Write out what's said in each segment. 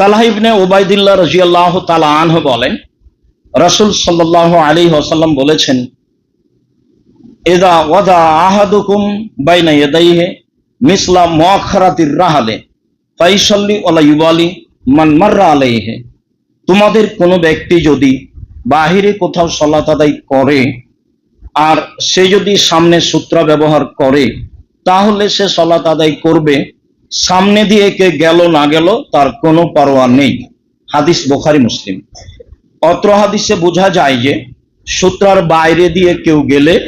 তালাহ ওবায়দুল্লাহ রাজিয়াল্লাহ তালা আনহ বলেন, রাসূল সাল্লাল্লাহু আলী ওয়াসাল্লাম বলেছেন এদা ওয়াদা বাইনা ইয়াদাইহি মিসলা রাহালে মাররা আলাইহি। তোমাদের কোনো ব্যক্তি যদি বাহিরে কোথাও সলাত আদায় করে আর সে যদি সামনে সূত্র ব্যবহার করে, তাহলে সে সলাত আদায় করবে সামনে দিয়ে কে গেল, না গেল, তার কোনো পরোয়া নেই। হাদিস বোখারি, মুসলিম। অত্র হাদিসে বোঝা যায় যে, সূত্রার বাইরে দিয়ে কেউ গেলে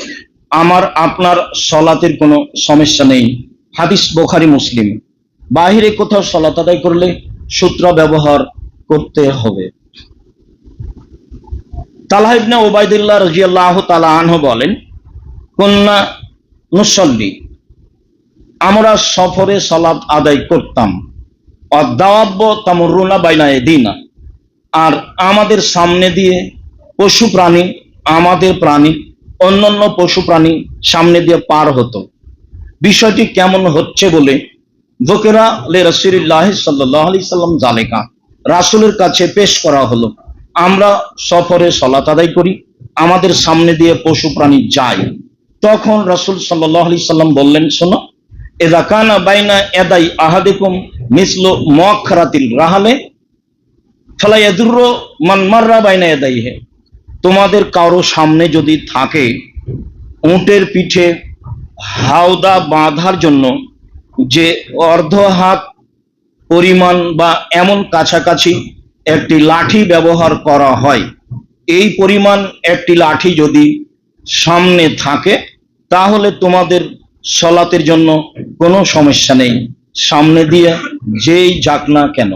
আমার, আপনার সলাতের কোনো সমস্যা নেই। হাদিস বোখারি, মুসলিম। বাহিরে কোথাও সলাত আদায় করলে সূত্র ব্যবহার করতে হবে। তালাহিবনা ওবায়দুল্লাহ রাজিয়াল্লাহ তালা আনহু বলেন কন্যা নুসল্লি আমরা সফরে সলাৎ আদায় করতাম। তামরুনা বাইনায় আর আমাদের সামনে দিয়ে পশু প্রাণী, আমাদের প্রাণী, অন্যান্য পশু প্রাণী সামনে দিয়ে পার হতো। বিষয়টি কেমন হচ্ছে বলে দোকেরা লে রসিল্লাহ সাল্লাহ সাল্লাম জালেকা রাসুলের কাছে পেশ করা হলো, আমরা সফরে সলাত আদায় করি, আমাদের সামনে দিয়ে পশু প্রাণী যায়। তখন রাসুল সাল্লাহ আলি সাল্লাম বললেন, শোনো এদা কানা বাইনা এদাই আহাদিকুম মিসলো মখারাতিল রাহালে ফলাইয়াদুর্র মানমাররা বাইনা এদাই হে তোমাদের কারও সামনে যদি থাকে উটের পিঠে হাওদা বাঁধার জন্য যে অর্ধ হাত পরিমাণ বা এমন কাছাকাছি একটি লাঠি ব্যবহার করা হয়, এই পরিমাণ একটি লাঠি যদি সামনে থাকে, তাহলে তোমাদের সলাতের জন্য কোনো সমস্যা নেই। সামনে দিয়ে যেই যাক না কেন।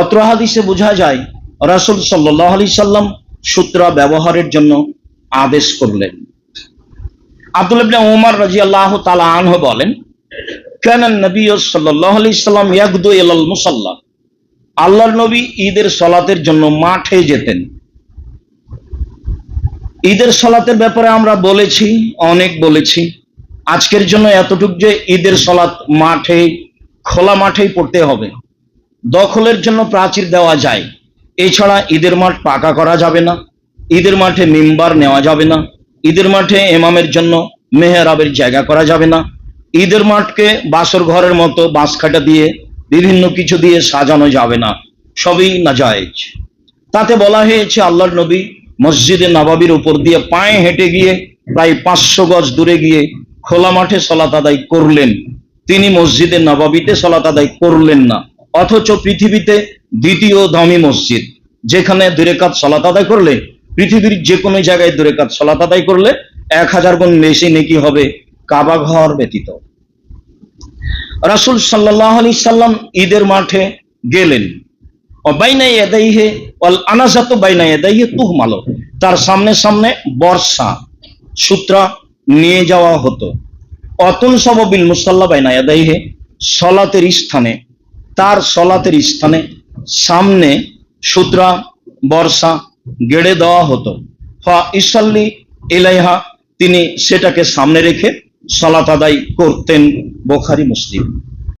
অত্র হাদিসে বোঝা যায়, রাসুল সাল্লাহ আলি সাল্লাম সূত্রা ব্যবহারের জন্য আদেশ করলেন। আব্দুল ইবনে রাজি আল্লাহ তালা আনহ বলেন, কেন নবী সাল্লাহ আলি সাল্লাম ইয়াকদু ইলাল মুসাল্লা। আল্লাহর নবী ঈদের সলাতের জন্য মাঠে যেতেন। ঈদের সলাতের ব্যাপারে আমরা বলেছি, অনেক বলেছি। আজকের জন্য এতটুক যে ঈদের সলাত মাঠে, খোলা মাঠেই পড়তে হবে। দখলের জন্য প্রাচীর দেওয়া যায়। এছাড়া ঈদের মাঠ পাকা করা যাবে না। ঈদের মাঠে মেম্বার নেওয়া যাবে না। ঈদের মাঠে এমামের জন্য মেহরাবের জায়গা করা যাবে না। ঈদের মাঠকে বাসর ঘরের মতো বাঁশখাটা দিয়ে, বিভিন্ন কিছু দিয়ে সাজানো যাবে না। সবই নাজায়েজ। তাতে বলা হয়েছে, আল্লাহর নবী মসজিদে নবাবির উপর দিয়ে পায়ে হেঁটে গিয়ে, প্রায় পাঁচশো গজ দূরে গিয়ে খোলা মাঠে সলাত আদায় করলেন। তিনি মসজিদে নবাবিতে সলাত আদায় করলেন না। অথচ পৃথিবীতে দ্বিতীয় দামি মসজিদ, যেখানে দুরেকাত সলাত আদায় করলে, পৃথিবীর যে কোনো জায়গায় দুরেকাত সলাত আদায় করলে এক হাজার গুণ বেশি নেকি হবে কাবা ঘর ব্যতীত। রাসুল সাল্লাহ আলি সাল্লাম ঈদের মাঠে গেলেন। তার সামনে সামনে বর্ষা, সূত্রা নিয়ে যাওয়া হতো। অতুল সমবিল মুসাল্লা বাইনা এদাইহে সলাতের স্থানে, তার সলাতের স্থানে সামনে সুতরা, বর্ষা গেড়ে দেওয়া হতো। ফা ইসাল্লি এলাইহা তিনি সেটাকে সামনে রেখে সলাত আদায় করতেন বোখারি মুসলিম।